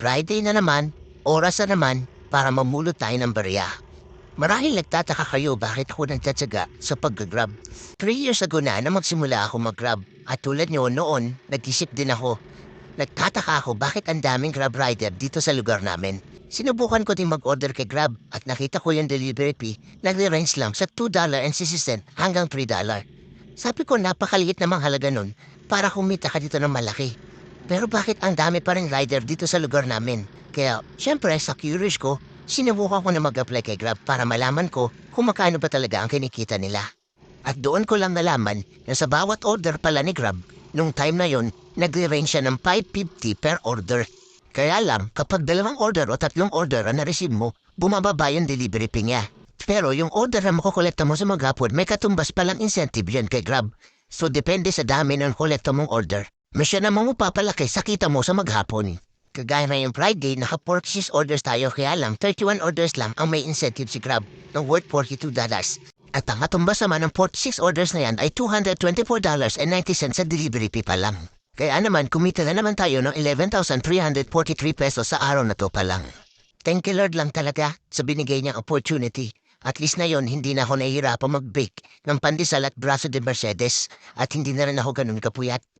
Friday na naman, oras na naman para mamulot tayo ng barya. Marahil nagtataka kayo bakit ako nagtatsaga sa pag-grab. Three years ago na na magsimula ako mag-grab. At tulad nyo noon, nag-isip din ako. Nagtataka ako bakit ang daming grab rider dito sa lugar namin. Sinubukan ko din mag-order kay Grab at nakita ko yung delivery fee nagre-range lang sa $2.60 hanggang $3. Sabi ko napakaliit namang halaga nun para kumita ka dito ng malaki. Pero bakit ang dami pa rin rider dito sa lugar namin? Kaya, syempre, sa curious ko, sinubukan ko na mag-apply kay Grab para malaman ko kung magkano ba talaga ang kinikita nila. At doon ko lang nalaman na sa bawat order pala ni Grab, nung time na yon, nagre-range siya ng 550 per order. Kaya lang, kapag dalawang order o tatlong order ang na-receive mo, bumababa yung delivery fee niya. Pero yung order na makukolekta mo sa maghapon, may katumbas palang incentive yan kay Grab. So depende sa dami ng kolekta mong order. May siya namang mapapalaki sa kita mo sa maghapon. Kagaya na yung Friday, naka 46 orders tayo kaya lang 31 orders lang ang may incentive si Grab ng worth $42. At ang katumbas naman ng 46 orders na yan ay $224.90 sa delivery fee pa lang. Kaya naman, kumita na naman tayo ng 11,343 pesos sa araw na to pa lang. Thank you Lord lang talaga sa binigay niyang opportunity. At least na yon hindi na ako nahihirapan mag-bake ng pandesal at braso de Mercedes at hindi na rin ako ganun kapuyat.